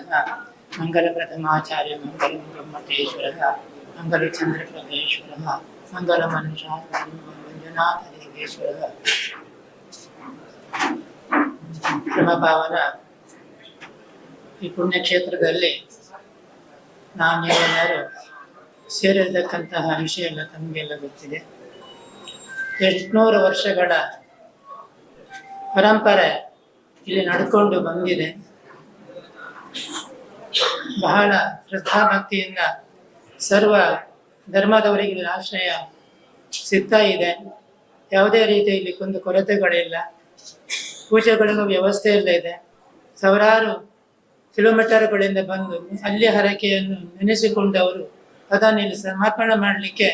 ಮಂಗಲಂ ಭಗವಾಂಜನಃ ಮಂಗಲ ಪ್ರಥಮಾಚಾರ್ಯ ಮಂಗಲಂ ಬ್ರಹ್ಮಟೇಶ್ವರಃ ಮಂಗಲ ಚಂದ್ರಪ್ರಭೇಶ್ವರಃ ಮಂಗಲ ಮನುಷ್ಯ ದೇವೇಶ್ವರ ಕ್ರಮಭಾವನ ಈ ಪುಣ್ಯಕ್ಷೇತ್ರದಲ್ಲಿ ನಾನೇನಾರು ಸೇರಿರತಕ್ಕಂತಹ ವಿಷಯ ಎಲ್ಲ ತಮಗೆಲ್ಲ ಗೊತ್ತಿದೆ ಎಷ್ಟುನೂರು ವರ್ಷಗಳ ಪರಂಪರೆ ಇಲ್ಲಿ ನಡ್ಕೊಂಡು ಬಂದಿದೆ ಬಹಳ ಶ್ರದ್ಧಾಭಕ್ತಿಯಿಂದ ಸರ್ವ ಧರ್ಮದವರಿಗೆ ಇಲ್ಲಿ ಆಶ್ರಯ ಸಿಗ್ತಾ ಇದೆ. ಯಾವುದೇ ರೀತಿಯಲ್ಲಿ ಕುಂದು ಕೊರತೆಗಳಿಲ್ಲ. ಪೂಜೆಗಳಿಗೂ ವ್ಯವಸ್ಥೆ ಎಲ್ಲ ಇದೆ. ಸಾವಿರಾರು ಕಿಲೋಮೀಟರ್ಗಳಿಂದ ಬಂದು ಅಲ್ಲಿ ಹರಕೆಯನ್ನು ನೆನೆಸಿಕೊಂಡವರು ಅದನ್ನು ಇಲ್ಲಿ ಸಮರ್ಪಣೆ ಮಾಡಲಿಕ್ಕೆ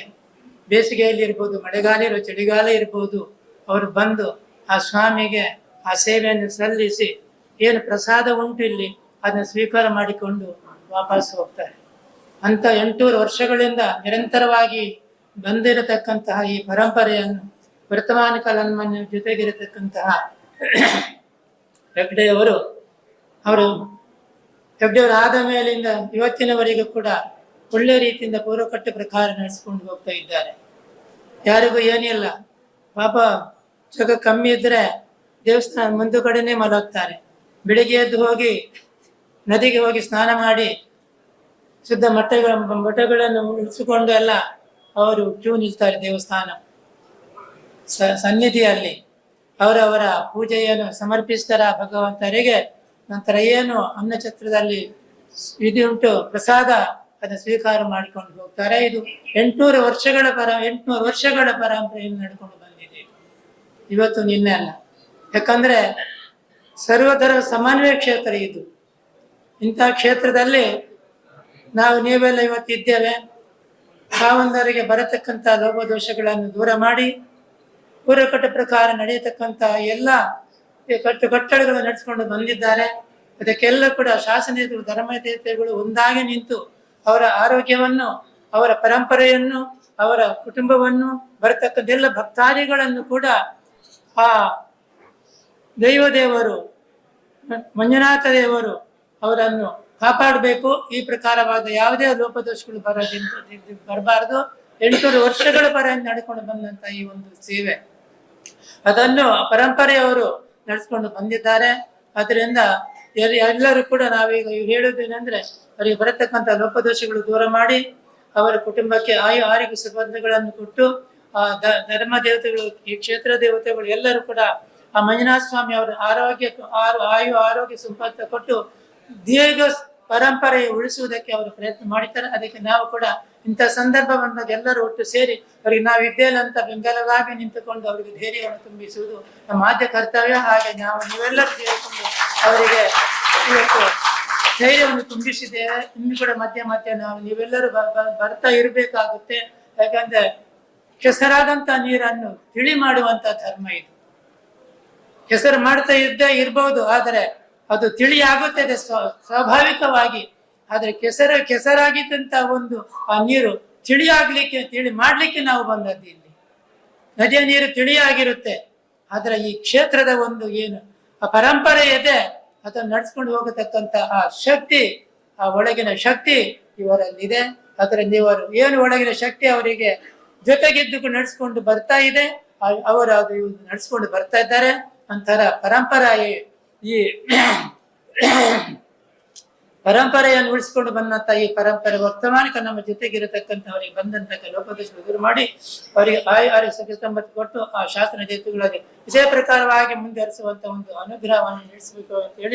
ಬೇಸಿಗೆಯಲ್ಲಿ ಇರ್ಬೋದು, ಮಳೆಗಾಲ ಇರೋ ಚಳಿಗಾಲ ಇರ್ಬೋದು, ಅವರು ಬಂದು ಆ ಸ್ವಾಮಿಗೆ ಆ ಸೇವೆಯನ್ನು ಸಲ್ಲಿಸಿ ಏನು ಪ್ರಸಾದ ಉಂಟು ಇಲ್ಲಿ ಅದನ್ನು ಸ್ವೀಕಾರ ಮಾಡಿಕೊಂಡು ವಾಪಸ್ ಹೋಗ್ತಾರೆ. ಅಂತ ಎಂಟೂರು ವರ್ಷಗಳಿಂದ ನಿರಂತರವಾಗಿ ಬಂದಿರತಕ್ಕಂತಹ ಈ ಪರಂಪರೆಯನ್ನು ವರ್ತಮಾನ ಕಾಲನ ಜೊತೆಗಿರತಕ್ಕಂತಹ ಹೆಗ್ಡೆಯವರು ಅವರು ಆದ ಮೇಲಿಂದ ಇವತ್ತಿನವರೆಗೂ ಕೂಡ ಒಳ್ಳೆ ರೀತಿಯಿಂದ ಪೂರ್ವಕಟ್ಟ ಪ್ರಕಾರ ನಡೆಸ್ಕೊಂಡು ಹೋಗ್ತಾ ಇದ್ದಾರೆ. ಯಾರಿಗೂ ಏನಿಲ್ಲ ಪಾಪ ಜಗ ಕಮ್ಮಿ ಇದ್ರೆ ದೇವಸ್ಥಾನ ಮುಂದುಗಡೆನೆ ಮಲಗ್ತಾರೆ. ಬೆಳಿಗ್ಗೆ ಎದ್ದು ಹೋಗಿ ನದಿಗೆ ಹೋಗಿ ಸ್ನಾನ ಮಾಡಿ ಶುದ್ಧ ಮಠಗಳ, ಮಠಗಳನ್ನು ಉಳಿಸಿಕೊಂಡು ಎಲ್ಲ ಅವರು ಕ್ಯೂ ನಿಲ್ತಾರೆ ದೇವಸ್ಥಾನ. ಸನ್ನಿಧಿಯಲ್ಲಿ ಅವರವರ ಪೂಜೆಯನ್ನು ಸಮರ್ಪಿಸ್ತಾರ ಭಗವಂತರಿಗೆ ನಂತರ ಏನು ಅನ್ನಛತ್ರದಲ್ಲಿ ವಿಧಿ ಉಂಟು ಪ್ರಸಾದ ಅದನ್ನು ಸ್ವೀಕಾರ ಮಾಡಿಕೊಂಡು ಹೋಗ್ತಾರೆ. ಇದು ಎಂಟುನೂರು ವರ್ಷಗಳ ಪರ, ಎಂಟುನೂರು ವರ್ಷಗಳ ಪರಂಪರೆಯನ್ನು ನಡ್ಕೊಂಡು ಬಂದಿದೆ. ಇವತ್ತು ನಿನ್ನೆ ಅಲ್ಲ. ಯಾಕಂದ್ರೆ ಸರ್ವಧರ ಸಮನ್ವಯ ಕ್ಷೇತ್ರ ಇದು. ಇಂಥ ಕ್ಷೇತ್ರದಲ್ಲಿ ನಾವು ನೀವೆಲ್ಲ ಇವತ್ತಿದ್ದೇವೆ ಸಾವಂದರಿಗೆ ಬರತಕ್ಕಂಥ ಲೋಪದೋಷಗಳನ್ನು ದೂರ ಮಾಡಿ, ಪೂರ್ವಕಟ್ಟ ಪ್ರಕಾರ ನಡೆಯತಕ್ಕಂಥ ಎಲ್ಲ ಕಟ್ಟು ಕಟ್ಟಡಗಳು ನಡೆಸಿಕೊಂಡು ಬಂದಿದ್ದಾರೆ. ಅದಕ್ಕೆಲ್ಲ ಕೂಡ ಶಾಸನೇತರು ಧರ್ಮದೇವತೆಗಳು ಒಂದಾಗಿ ನಿಂತು ಅವರ ಆರೋಗ್ಯವನ್ನು, ಅವರ ಪರಂಪರೆಯನ್ನು, ಅವರ ಕುಟುಂಬವನ್ನು ಬರತಕ್ಕದ್ದೆಲ್ಲ ಭಕ್ತಾದಿಗಳನ್ನು ಕೂಡ ಆ ದೈವದೇವರು, ಮಂಜುನಾಥ ದೇವರು ಅವರನ್ನು ಕಾಪಾಡಬೇಕು. ಈ ಪ್ರಕಾರವಾದ ಯಾವುದೇ ಲೋಪದೋಷಗಳು ಬರೋದಿಂದ ಬರಬಾರದು. ಎಂಟುನೂರು ವರ್ಷಗಳ ಪರ ನಡ್ಕೊಂಡು ಬಂದಂತ ಈ ಒಂದು ಸೇವೆ. ಅದನ್ನು ಪರಂಪರೆಯವರು ನಡೆಸ್ಕೊಂಡು ಬಂದಿದ್ದಾರೆ. ಅದರಿಂದ ಎಲ್- ಎಲ್ಲರೂ ಕೂಡ ನಾವೀಗ ಹೇಳುವುದೇನೆಂದ್ರೆ ಅವರಿಗೆ ಬರತಕ್ಕಂಥ ಲೋಪದೋಷಗಳು ದೂರ ಮಾಡಿ, ಅವರ ಕುಟುಂಬಕ್ಕೆ ಆಯು, ಆರೋಗ್ಯ ಸುಬಂಧಗಳನ್ನು ಕೊಟ್ಟು, ಆ ಧರ್ಮ ದೇವತೆಗಳು, ಈ ಕ್ಷೇತ್ರ ದೇವತೆಗಳು ಎಲ್ಲರೂ ಕೂಡ ಆ ಮಂಜುನಾಥ ಸ್ವಾಮಿ ಅವರ ಆರೋಗ್ಯ ಆರು, ಆಯು, ಆರೋಗ್ಯ ಸಂಪತ್ತ ಕೊಟ್ಟು ದೀರ್ಘ ಪರಂಪರೆ ಉಳಿಸುವುದಕ್ಕೆ ಅವರು ಪ್ರಯತ್ನ ಮಾಡಿದ್ದಾರೆ. ಅದಕ್ಕೆ ನಾವು ಕೂಡ ಇಂಥ ಸಂದರ್ಭವನ್ನು ಎಲ್ಲರೂ ಒಟ್ಟು ಸೇರಿ ಅವರಿಗೆ ನಾವು ಇದ್ದೇಲ್ಲ ಅಂತ ಬೆಂಬಲವಾಗಿ ನಿಂತುಕೊಂಡು ಅವರಿಗೆ ಧೈರ್ಯವನ್ನು ತುಂಬಿಸುವುದು ನಮ್ಮ ಆದ್ಯ ಕರ್ತವ್ಯ. ಹಾಗೆ ನಾವು ನೀವೆಲ್ಲರೂ ಸೇರಿಕೊಂಡು ಅವರಿಗೆ ಇವತ್ತು ಧೈರ್ಯವನ್ನು ತುಂಬಿಸಿದ್ದೇವೆ. ಇನ್ನು ಕೂಡ ಮಧ್ಯ ಮಧ್ಯ ನಾವು ನೀವೆಲ್ಲರೂ ಬರ್ತಾ ಇರಬೇಕಾಗುತ್ತೆ. ಯಾಕಂದ್ರೆ ಕೆಸರಾದಂತ ನೀರನ್ನು ತಿಳಿ ಮಾಡುವಂತ ಧರ್ಮ ಇದು. ಕೆಸರು ಮಾಡ್ತಾ ಇದ್ದೇ ಇರಬಹುದು ಆದರೆ ಅದು ತಿಳಿ ಆಗುತ್ತೆ ಸ್ವ- ಸ್ವಾಭಾವಿಕವಾಗಿ. ಆದರೆ ಕೆಸರ, ಕೆಸರಾಗಿದ್ದಂತ ಒಂದು ಆ ನೀರು ತಿಳಿ ಆಗ್ಲಿಕ್ಕೆ ತಿಳಿ ಮಾಡ್ಲಿಕ್ಕೆ ನಾವು ಬಂದದ್ದು ಇಲ್ಲಿ. ನದಿಯ ನೀರು ತಿಳಿಯಾಗಿರುತ್ತೆ. ಆದರೆ ಈ ಕ್ಷೇತ್ರದ ಒಂದು ಏನು, ಆ ಪರಂಪರೆ ಇದೆ, ಅದನ್ನು ನಡ್ಸ್ಕೊಂಡು ಹೋಗತಕ್ಕಂತ ಆ ಶಕ್ತಿ, ಆ ಒಳಗಿನ ಶಕ್ತಿ ಇವರಲ್ಲಿದೆ. ಅದರಿಂದ ಇವರು ಏನು ಒಳಗಿನ ಶಕ್ತಿ ಅವರಿಗೆ ಜೊತೆಗಿದ್ದು ನಡೆಸ್ಕೊಂಡು ಬರ್ತಾ ಇದೆ ಅವರು ಅದು ನಡ್ಸ್ಕೊಂಡು ಬರ್ತಾ ಇದ್ದಾರೆ. ಒಂಥರ ಪರಂಪರೆ ಈ- ಪರಂಪರೆಯನ್ನು ಉಳಿಸ್ಕೊಂಡು ಬಂದಂತ ಈ ಪರಂಪರೆ ವರ್ತಮಾನಕ್ಕೆ ನಮ್ಮ ಜೊತೆಗಿರತಕ್ಕಂಥವರಿಗೆ ಬಂದಂತ ಲೋಪದೇಶ ಎದುರು ಮಾಡಿ ಅವರಿಗೆ ಆಯು ಆರೋಗ್ಯ ಸುಖ ಸಂಪತ್ತು ಕೊಟ್ಟು ಆ ಶಾಸನ ಜೇತುಗಳಾಗಿ ಇದೇ ಪ್ರಕಾರವಾಗಿ ಮುಂದುವರಿಸುವಂತ ಒಂದು ಅನುಗ್ರಹವನ್ನು ನಡೆಸಬೇಕು ಅಂತ ಹೇಳಿ